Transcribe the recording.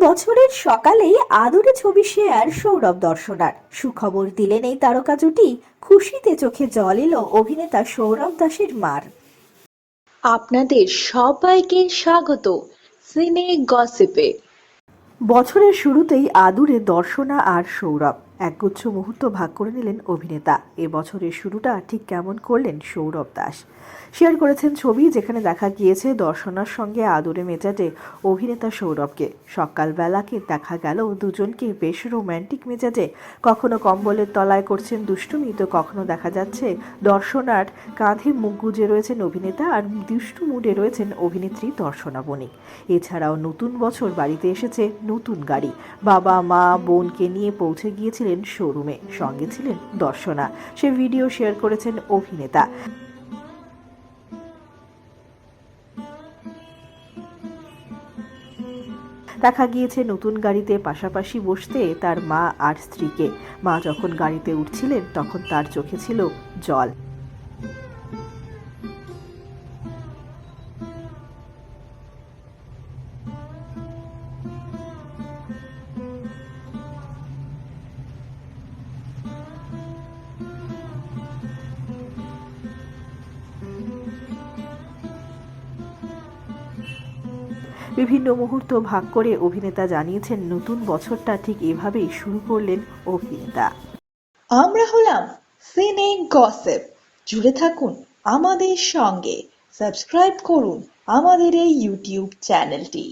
বছরের সকালেই আদরে ছবি শেয়ার সৌরভ দর্শনার। সুখবর দিলেন এই তারকা জুটি। খুশিতে চোখে জল এলো অভিনেতা সৌরভ দাসের মার। আপনাদের সবাইকে স্বাগত সিনে গসিপে। বছরের শুরুতেই আদুরে দর্শনা আর সৌরভ। একগুচ্ছ মুহূর্ত ভাগ করে নিলেন অভিনেতা। এ বছরের শুরুটা ঠিক কেমন করলেন সৌরভ দাস। শেয়ার করেছেন ছবি যেখানে দেখা গিয়েছে দর্শনার সঙ্গে আদরে মেজাজে অভিনেতা সৌরভকে। সকালবেলাকে দেখা গেল দুজনকে বেশ রোম্যান্টিক মেজাজে। কখনো কম্বলের তলায় করছেন দুষ্টুমি, তো কখনো দেখা যাচ্ছে দর্শনার কাঁধে মুখ গুজে রয়েছেন অভিনেতা আর দুষ্টু মুডে রয়েছেন অভিনেত্রী দর্শনা বণিক। এছাড়াও নতুন বছর বাড়িতে এসেছে নতুন গাড়ি। বাবা, মা, বোনকে নিয়ে পৌঁছে গিয়েছিলেন শোরুমে, সঙ্গে ছিলেন দর্শনা। সে ভিডিও শেয়ার করেছেন অভিনেতা। দেখা গিয়েছে নতুন গাড়িতে পাশাপাশি বসতে তার মা আর স্ত্রীকে। মা যখন গাড়িতে উঠছিলেন, তখন তার চোখে ছিল জল। বিভিন্ন মুহূর্ত ভাগ করে অভিনেতা জানিয়েছেন, নতুন বছরটা ঠিক এভাবেই শুরু করলেন অভিনেতা। আমরা হলাম সিনে গসেপ। জুড়ে থাকুন আমাদের সঙ্গে। সাবস্ক্রাইব করুন আমাদের এই ইউটিউব চ্যানেলটি।